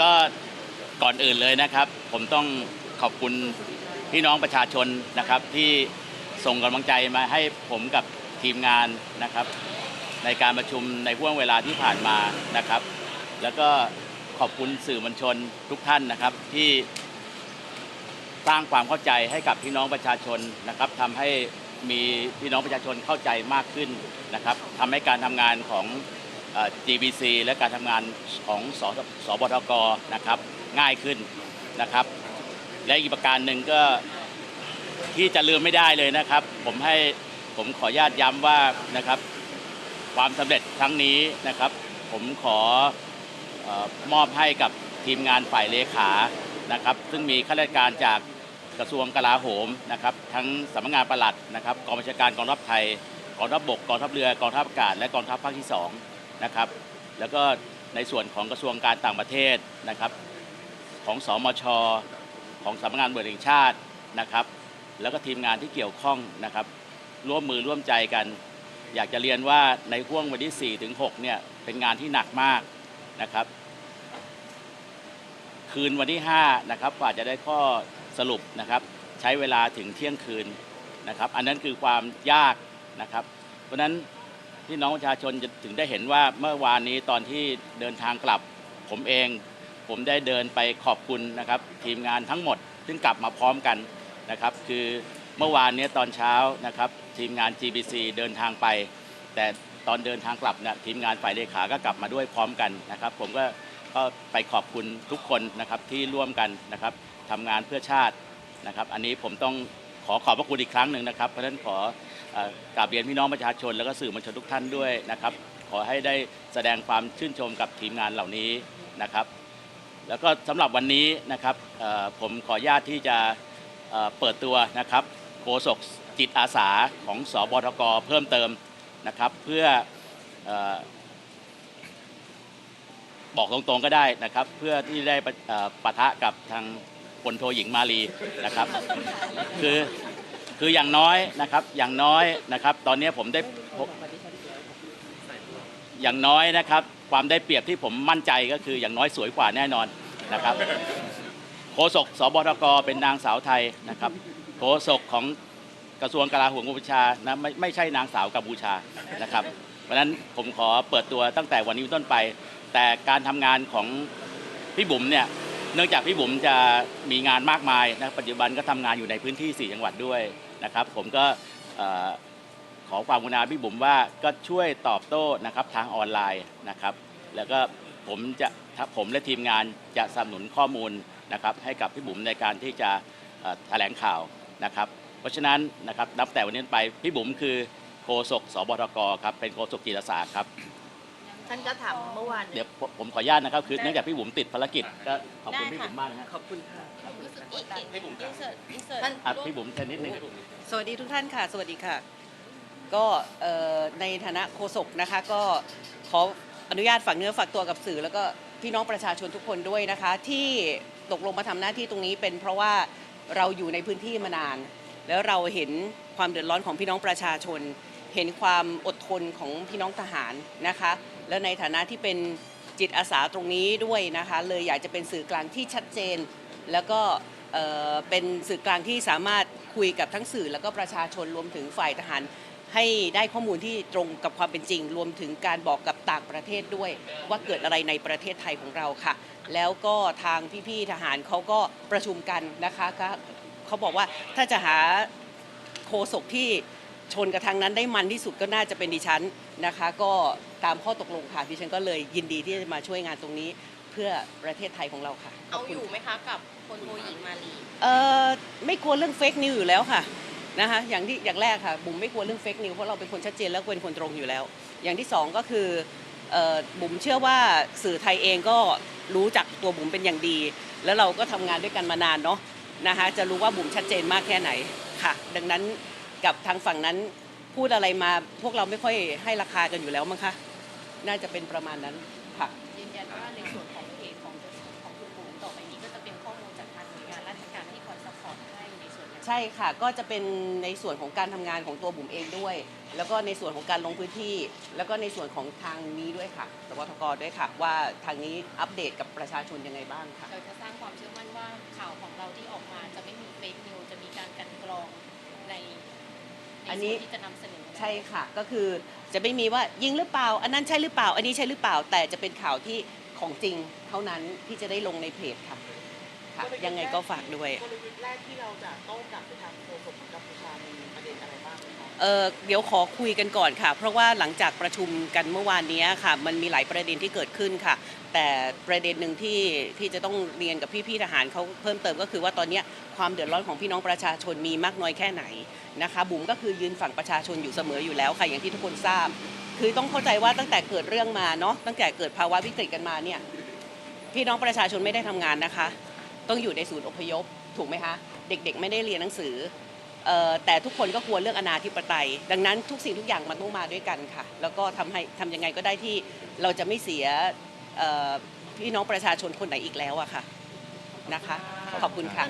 ก็ก่อนอื่นเลยนะครับ ผมต้องขอบคุณพี่น้องประชาชนนะครับ ที่ส่งกำลังใจมาให้ผมกับทีมงานนะครับ ในการประชุมในห่วงเวลาที่ผ่านมานะครับ แล้วก็ขอบคุณสื่อมวลชนทุกท่านนะครับที่สร้างความเข้าใจให้กับพี่น้องประชาชนนะครับทำให้มีพี่น้องประชาชนเข้าใจมากขึ้นนะครับทำให้การทำงานของ GBC และการทำงานของสสบทกนะครับง่ายขึ้นนะครับ และอีกประการหนึ่งก็ที่จะลืมไม่ได้เลยนะครับ ผมให้ผมขออนุญาตย้ำว่านะครับความสำเร็จครั้งนี้นะครับ ผมขออมอบให้กับทีมงานฝ่ายเลขานะครับ ซึ่งมีข้าราชการจากกระทรวงกลาโหมนะครับ ทั้งสำนักงานปลัดนะครับกองบัญชาการกองทัพไทยกองทัพบกกองทัพเรือกองทัพอากาศและกองทัพภาคที่สอง นะครับ แล้วก็ในส่วนของกระทรวงการต่างประเทศนะครับ ของสอมชของสำนักงานตรวจแห่งชาตินะครับ แล้วก็ทีมงานที่เกี่ยวข้องนะครับ ร่วมมือร่วมใจกัน อยากจะเรียนว่าในห่วงวันที่4ถึง6เนี่ยเป็นงานที่หนักมากนะครับ คืนวันที่5นะครับกว่าจะได้ข้อสรุปนะครับ ใช้เวลาถึงเที่ยงคืนนะครับ อันนั้นคือความยากนะครับ เพราะฉะนั้น พี่น้องประชาชนจะถึงได้เห็นว่าเมื่อวานนี้ตอนที่เดินทางกลับ ผมเอง ผมได้เดินไปขอบคุณนะครับทีมงานทั้งหมด ซึ่งกลับมาพร้อมกันนะครับ คือเมื่อวานนี้ตอนเช้านะครับทีมงาน GBC เดินทางไป แต่ตอนเดินทางกลับเนี่ยทีมงานฝ่ายเลขาก็กลับมาด้วยพร้อมกันนะครับ ผมก็ก็ไปขอบคุณทุกคนนะครับที่ร่วมกันนะครับทำงานเพื่อชาตินะครับ อันนี้ผมต้องขอขอบพระคุณอีกครั้งหนึ่งนะครับ เพราะฉะนั้นขอ กราบเรียนพี่น้องประชาชน แล้วก็สื่อมวลชนทุกท่านด้วยนะครับ ขอให้ได้แสดงความชื่นชมกับทีมงานเหล่านี้นะครับ แล้วก็สำหรับวันนี้นะครับผมขออนุญาตที่จะเปิดตัวนะครับโฆษกจิตอาสาของสบทกเพิ่มเติมนะครับ เพื่อบอกตรงๆก็ได้นะครับ เพื่อที่ได้ปะปะทะกับทางพลโทหญิงมาลีนะครับ คือ คืออย่างน้อยนะครับ อย่างน้อยนะครับ ตอนนี้ผมได้อย่างน้อยนะครับ ความได้เปรียบที่ผมมั่นใจก็คืออย่างน้อยสวยกว่าแน่นอนนะครับโฆษกสบทกเป็นนางสาวไทยนะครับโฆษกของกระทรวงกลาโหมกัมพูชานะไม่ไม่ใช่นางสาวกัมพูชานะครับเพราะฉะนั้นผมขอเปิดตัวตั้งแต่วันนี้ต้นไป แต่การทำงานของพี่บุ๋มเนี่ยเนื่องจากพี่บุ๋มจะมีงานมากมายนะปัจจุบันก็ทำงานอยู่ในพื้นที่ 4 จังหวัดด้วย นะครับ ผมก็ขอความกรุณาพี่บุ๋มว่าก็ช่วยตอบโต้นะครับทางออนไลน์นะครับ แล้วก็ผมจะถ้าผมและทีมงานจะสนับสนุนข้อมูลนะครับให้กับพี่บุ๋มในการที่จะแถลงข่าวนะครับ เพราะฉะนั้นนะครับนับแต่วันนี้ไปพี่บุ๋มคือโฆษกสบทกครับเป็นโฆษกจิตอาสาครับ ท่านก็ถามเมื่อวานเดี๋ยวผมผมขออนุญาตนะครับ คือเนื่องจากพี่บุ๋มติดภารกิจก็ขอบคุณพี่บุ๋มมากนะฮะขอบคุณค่ะพี่บุ๋มครับท่าน อะพี่บุ๋มเชิญนิดนึง สวัสดีทุกท่านค่ะ สวัสดีค่ะ ก็เอ่อในฐานะโฆษกนะคะ ก็ขออนุญาตฝากเนื้อฝากตัวกับสื่อ แล้วก็พี่น้องประชาชนทุกคนด้วยนะคะ ที่ตกลงมาทำหน้าที่ตรงนี้เป็นเพราะว่าเราอยู่ในพื้นที่มานาน แล้วเราเห็นความเดือดร้อนของพี่น้องประชาชน เห็นความอดทนของพี่น้องทหารนะคะ แล้วในฐานะที่เป็นจิตอาสาตรงนี้ด้วยนะคะ เลยอยากจะเป็นสื่อกลางที่ชัดเจน แล้วก็เป็นสื่อกลางที่สามารถคุยกับทั้งสื่อ แล้วก็ประชาชนรวมถึงฝ่ายทหารให้ได้ข้อมูลที่ตรงกับความเป็นจริง รวมถึงการบอกกับต่างประเทศด้วย ว่าเกิดอะไรในประเทศไทยของเราค่ะ แล้วก็ทางพี่ๆทหารเขาก็ประชุมกันนะคะเขาบอกว่าถ้าจะหาโฆษกที่ ชนกับทางนั้นได้มันที่สุดก็น่าจะเป็นดิฉันนะคะ ก็ตามข้อตกลงค่ะดิฉันก็เลยยินดีที่จะมาช่วยงานตรงนี้เพื่อประเทศไทยของเราค่ะเอาอยู่ไหมคะกับคนโทหญิงมาลีเอ่อไม่กลัวเรื่องเฟกนิวอยู่แล้วค่ะนะคะอย่างที่อย่างแรกค่ะบุ๋มไม่กลัวเรื่องเฟกนิวเพราะเราเป็นคนชัดเจนและเป็นคนตรงอยู่แล้ว อย่างที่สองก็คือเอ่อบุ๋มเชื่อว่าสื่อไทยเองก็รู้จักตัวบุ๋มเป็นอย่างดี แล้วเราก็ทำงานด้วยกันมานานเนาะนะคะจะรู้ว่าบุ๋มชัดเจนมากแค่ไหนค่ะ ดังนั้น กับทางฝั่งนั้นพูดอะไรมาพวกเราไม่ค่อยให้ราคากันอยู่แล้วมั้งคะ น่าจะเป็นประมาณนั้นค่ะ ยืนยันว่าในส่วนของเพจของของคุณปู่ต่อไปนี้ก็จะเป็นข้อมูลจากทางหน่วยงานราชการที่คอยซัพพอร์ตให้ในส่วนนั้นใช่ค่ะ ก็จะเป็นในส่วนของการทำงานของตัวบุ๋มเองด้วย แล้วก็ในส่วนของการลงพื้นที่ แล้วก็ในส่วนของทางนี้ด้วยค่ะสวทกด้วยค่ะ ว่าทางนี้อัปเดตกับประชาชนยังไงบ้างค่ะ เราจะสร้างความเชื่อมั่นว่าข่าวของเราที่ออกมาจะไม่มีเฟกนิวจะมีการกลันกรองในใน อันนี้ส่วนที่จะนำเสนอใช่ค่ะ ก็คือจะไม่มีว่ายิงหรือเปล่า อันนั้นใช่หรือเปล่า อันนี้ใช่หรือเปล่า แต่จะเป็นข่าวที่ของจริงเท่านั้นที่จะได้ลงในเพจค่ะ ค่ะ ยังไงก็ฝากด้วย กลยุทธ์แรกที่เราจะโต้กลับไปทางโฆษกกัมพูชามีประเด็นอะไรบ้างไหมคะเออเดี๋ยวขอคุยกันก่อนค่ะ เพราะว่าหลังจากประชุมกันเมื่อวานนี้ค่ะ มันมีหลายประเด็นที่เกิดขึ้นค่ะ แต่ประเด็นหนึ่งที่ที่จะต้องเรียนกับพี่ๆทหารเขาเพิ่มเติมก็คือว่าตอนเนี้ยความเดือดร้อนของพี่น้องประชาชนมีมากน้อยแค่ไหนนะคะบุ๋มก็คือยืนฝั่งประชาชนอยู่เสมออยู่แล้วค่ะอย่างที่ทุกคนทราบ คือต้องเข้าใจว่าตั้งแต่เกิดเรื่องมาเนาะตั้งแต่เกิดภาวะวิกฤตกันมาเนี่ยพี่น้องประชาชนไม่ได้ทำงานนะคะ ต้องอยู่ในศูนย์อพยพถูกไหมคะเด็กๆ ไม่ได้เรียนหนังสือแต่ทุกคนก็กลัวเรื่องอนาธิปไตย ดังนั้นทุกสิ่งทุกอย่างมันต้องมาด้วยกันค่ะ แล้วก็ทำให้ทำยังไงก็ได้ที่เราจะไม่เสียพี่น้องประชาชนคนไหนอีกแล้วอะค่ะนะคะ ขอบคุณค่ะ